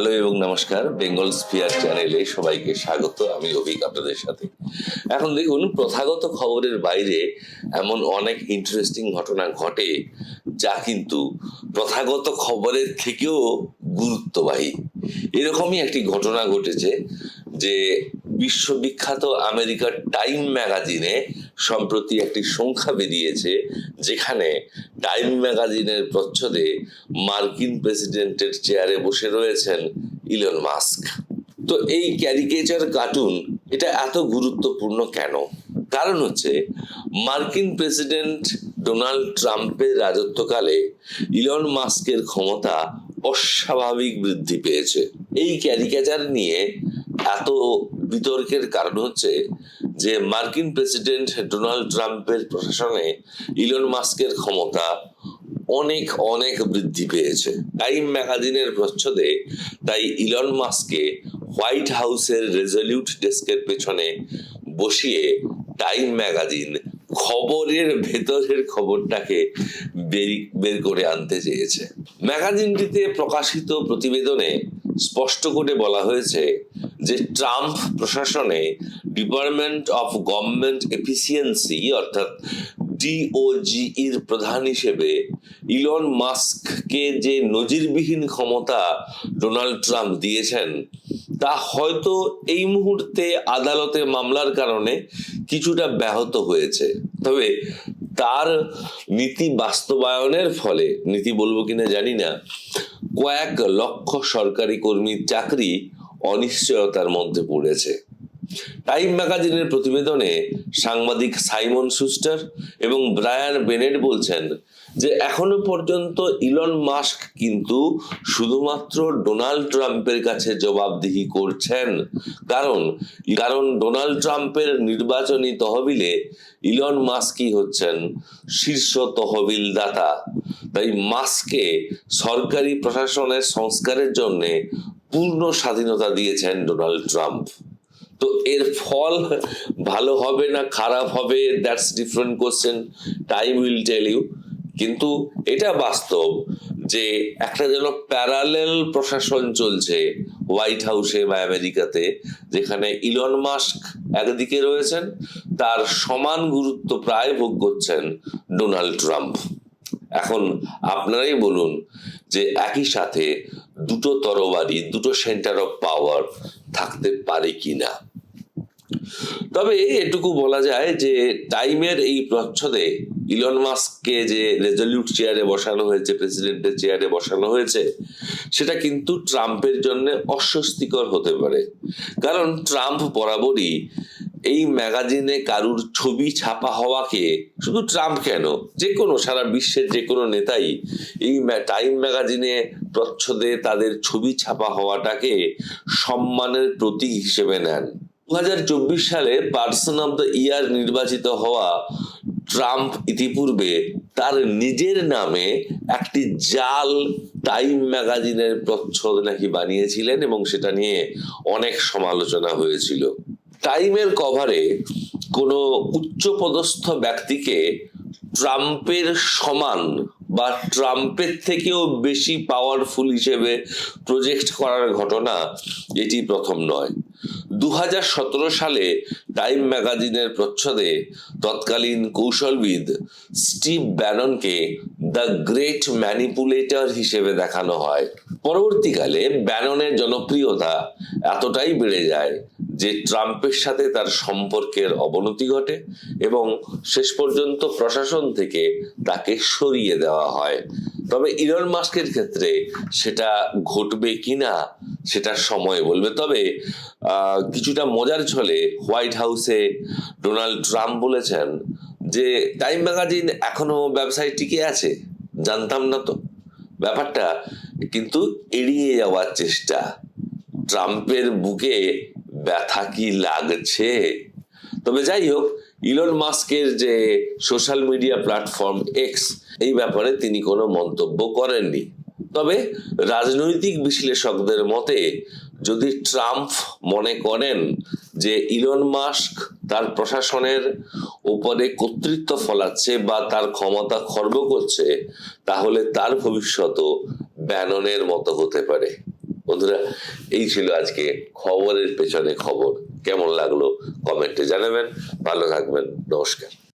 Hello এবং নমস্কার, Bengal spear চ্যানেলে সবাইকে স্বাগত। আমি অভিক আপনাদের সাথে। এখন দেখুন, প্রথাগত খবরের বাইরে এমন অনেক ইন্টারেস্টিং ঘটনা ঘটে যা কিন্তু প্রথাগত খবরের থেকেও গুরুত্ববাহী। এরকমই একটি ঘটনা ঘটেছে যে বিশ্ববিখ্যাত আমেরিকার টাইম ম্যাগাজিনে সম্প্রতি একটি সংখ্যা বেরিয়েছে, যেখানে টাইম ম্যাগাজিনের প্রচ্ছদে মার্কিন প্রেসিডেন্টের চেয়ারে বসে রয়েছেন ইলন মাস্ক। তো এই ক্যারিকেচার কার্টুন, এটা এত গুরুত্বপূর্ণ কেন? কারণ হচ্ছে, মার্কিন প্রেসিডেন্ট ডোনাল্ড ট্রাম্পের রাজত্বকালে ইলন মাস্কের ক্ষমতা অস্বাভাবিক বৃদ্ধি পেয়েছে। এই ক্যারিকেচার নিয়ে এত বিতর্কের কারণ হচ্ছে যে মার্কিন প্রেসিডেন্ট ডোনাল্ড ট্রাম্পের প্রশাসনে ইলন মাস্কের ক্ষমতা অনেক অনেক বৃদ্ধি পেয়েছে। টাইম ম্যাগাজিনের প্রচ্ছদে তাই ইলন মাস্ককে হোয়াইট হাউসের রেজলিউট ডেস্কের পেছনে বসিয়ে টাইম ম্যাগাজিন খবরের ভেতরের খবরটাকে বেরি- করে আনতে চেয়েছে। ম্যাগাজিনটিতে প্রকাশিত প্রতিবেদনে স্পষ্ট করে বলা হয়েছে যে ট্রাম্প প্রশাসনে ডিপার্টমেন্ট অফ গভর্নমেন্ট এফিসিয়েন্সি, অর্থাৎ ডিওজিইর প্রধান হিসেবে ইলন মাস্ককে যে নজিরবিহীন ক্ষমতা ডোনাল্ড ট্রাম্প দিয়েছেন, তা হয়তো এই মুহূর্তে আদালতে মামলার কারণে কিছুটা ব্যাহত হয়েছে। তবে তার নীতি বাস্তবায়নের ফলে, নীতি বলব কিনা জানি না কয়েক লক্ষ সরকারি কর্মীর চাকরি অনিশ্চয়তার মধ্যে পড়েছে। টাইম ম্যাগাজিনের প্রতিবেদনে সাংবাদিক সাইমন সুস্টার এবং ব্রায়ান বেনেট বলছেন যে এখনও পর্যন্ত ইলন মাস্ক কিন্তু শুধুমাত্র ডোনাল্ড ট্রাম্পের কাছে জবাবদিহি করছেন। কারণ কারণ ডোনাল্ড ট্রাম্পের নির্বাচনী তহবিলে ইলন মাস্কই হচ্ছেন শীর্ষ তহবিল দাতা তাই মাস্ককে সরকারি প্রশাসনের সংস্কারের জন্য পূর্ণ স্বাধীনতা দিয়েছেন ডোনাল্ড ট্রাম্প। তো এর ফল ভালো হবে না খারাপ হবে that's different question time will tell you কিন্তু এটা বাস্তব যে একটা যেন প্যারালেল প্রশাসন চলছে হোয়াইট হাউসে বা আমেরিকাতে, যেখানে ইলন মাস্ক একদিকে রয়েছেন, তার সমান গুরুত্ব প্রায় ভোগ করছেন ডোনাল্ড ট্রাম্প এখন আপনারাই বলুন যে একই সাথে দুটো তরবারি, দুটো সেন্টার অফ পাওয়ার থাকতে পারে কিনা। তবে এটুকু বলা যায় যে টাইমের এই প্রচ্ছদে ইলন মাস্ককে যে রেজলিউট চেয়ারে বসানো হয়েছে, প্রেসিডেন্টের চেয়ারে বসানো হয়েছে, সেটা কিন্তু ট্রাম্পের জন্য অস্বস্তিকর হতে পারে। কারণ ট্রাম্প বরাবরই এই ম্যাগাজিনে কারুর ছবি ছাপা হওয়াকে শুধু ট্রাম্প কেন, যে কোনো সারা বিশ্বের যে কোনো নেতাই এই টাইম ম্যাগাজিনে প্রচ্ছদে তাদের ছবি ছাপা হওয়াটাকে সম্মানের প্রতীক হিসেবে নেন। দু হাজার চব্বিশ সালে পার্সন অব দ্য ইয়ার নির্বাচিত হওয়া ট্রাম্প ইতিপূর্বে তার নিজের নামে একটি জাল টাইম ম্যাগাজিনের প্রচ্ছদ নাকি বানিয়েছিলেন এবং সেটা নিয়ে অনেক সমালোচনা হয়েছিল। টাইমের কভারে কোনো উচ্চপদস্থ ব্যক্তিকে ট্রাম্পের সমান বা ট্রাম্পের থেকেও বেশি পাওয়ারফুল হিসেবে প্রজেক্ট করার ঘটনা এটি প্রথম নয়। দু হাজার সতেরো সালে টাইম ম্যাগাজিনের প্রচ্ছদে তৎকালীন কৌশলবিদ স্টিভ ব্যাননকে দ্য গ্রেট ম্যানিপুলেটর হিসেবে দেখানো হয়। পরবর্তীকালে ব্যাননের জনপ্রিয়তা এতটাই বেড়ে যায় যে ট্রাম্পের সাথে তার সম্পর্কের অবনতি ঘটে এবং শেষ পর্যন্ত প্রশাসন থেকে তাকে সরিয়ে দেওয়া হয়। তবে ইলন মাস্কের ক্ষেত্রে সেটা ঘটবে কিনা সেটা সময় বলবে। তবে কিছুটা মজার ছলে হোয়াইট হাউসে ডোনাল্ড ট্রাম্প বলেছেন যে, টাইম ম্যাগাজিন এখনও ব্যবসায় টিকে আছে। জানতাম না তো। ব্যাপারটা কিন্তু এড়িয়ে যাওয়ার চেষ্টা। ট্রাম্পের বুকে ব্যথা কি লাগছে? তবে যাই হোক, ইলন মাস্কের যে সোশ্যাল মিডিয়া প্ল্যাটফর্ম এক্স এই ব্যাপারে তিনি কোনো মন্তব্য করেননি। তবে রাজনৈতিক বিশ্লেষকদের মতে, যদি ট্রাম্প মনে করেন যে ইলন মাস্ক তার প্রশাসনের উপরে কর্তৃত্ব ফলাচ্ছে বা তার ক্ষমতা খর্ব করছে, তাহলে তার ভবিষ্যৎও ব্যাননের মতো হতে পারে। বন্ধুরা, এই ছিল আজকে খবরের পেছনে খবর। কেমন লাগল কমেন্টে জানাবেন। ভালো থাকবেন। নমস্কার।